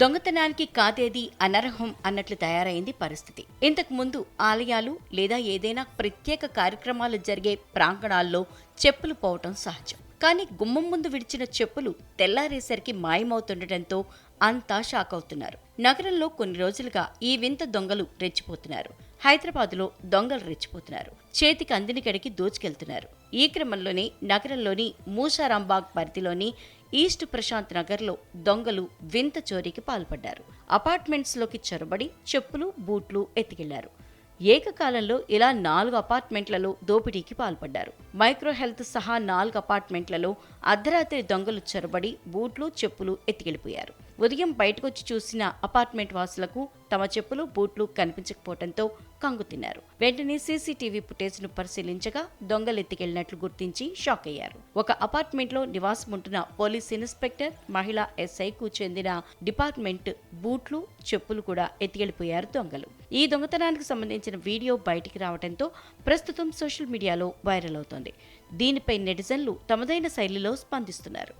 దొంగతనానికి కాదేది అనర్హం అన్నట్లు తయారైంది పరిస్థితి. ఇంతకు ముందు ఆలయాలు లేదా ఏదైనా ప్రత్యేక కార్యక్రమాలు జరిగే ప్రాంగణాల్లో చెప్పులు పోవటం సహజం. కానీ గుమ్మం ముందు విడిచిన చెప్పులు తెల్లారేసరికి మాయమవుతుండటంతో అంతా షాక్ అవుతున్నారు నగరంలో కొన్ని రోజులుగా ఈ వింత దొంగలు రెచ్చిపోతున్నారు. హైదరాబాద్లో దొంగలు రెచ్చిపోతున్నారు. చేతికి అందిన కడికి దోచుకెళ్తున్నారు ఈ క్రమంలోనే నగరంలోని మూసారాంబాగ్ పరిధిలోని ఈస్ట్ ప్రశాంత్ నగర్లో దొంగలు వింత చోరీకి పాల్పడ్డారు. అపార్ట్మెంట్స్లోకి చొరబడి చెప్పులు బూట్లు ఎత్తికెళ్ళారు. ఏకకాలంలో ఇలా నాలుగు అపార్ట్మెంట్లలో దోపిడీకి పాల్పడ్డారు. మైక్రో హెల్త్ సహా నాలుగు అపార్ట్మెంట్లలో అర్ధరాత్రి దొంగలు చొరబడి బూట్లు చెప్పులు ఎత్తికెళ్ళిపోయారు. ఉదయం బయటకొచ్చి చూసిన అపార్ట్మెంట్ వాసులకు తమ చెప్పులు బూట్లు కనిపించకపోవడంతో కంగుతిన్నారు వెంటనే సీసీటీవీ ఫుటేజ్ను పరిశీలించగా దొంగలెత్తికెళ్ళినట్లు గుర్తించి షాక్ అయ్యారు. ఒక అపార్ట్మెంట్లో నివాసం ఉంటున్న పోలీస్ ఇన్స్పెక్టర్ మహిళా ఎస్ఐకు చెందిన డిపార్ట్మెంట్ బూట్లు చెప్పులు కూడా ఎత్తికెళ్ళిపోయారు దొంగలు. ఈ దొంగతనానికి సంబంధించిన వీడియో బయటికి రావడంతో ప్రస్తుతం సోషల్ మీడియాలో వైరల్ అవుతోంది. దీనిపై నెటిజన్లు తమదైన శైలిలో స్పందిస్తున్నారు.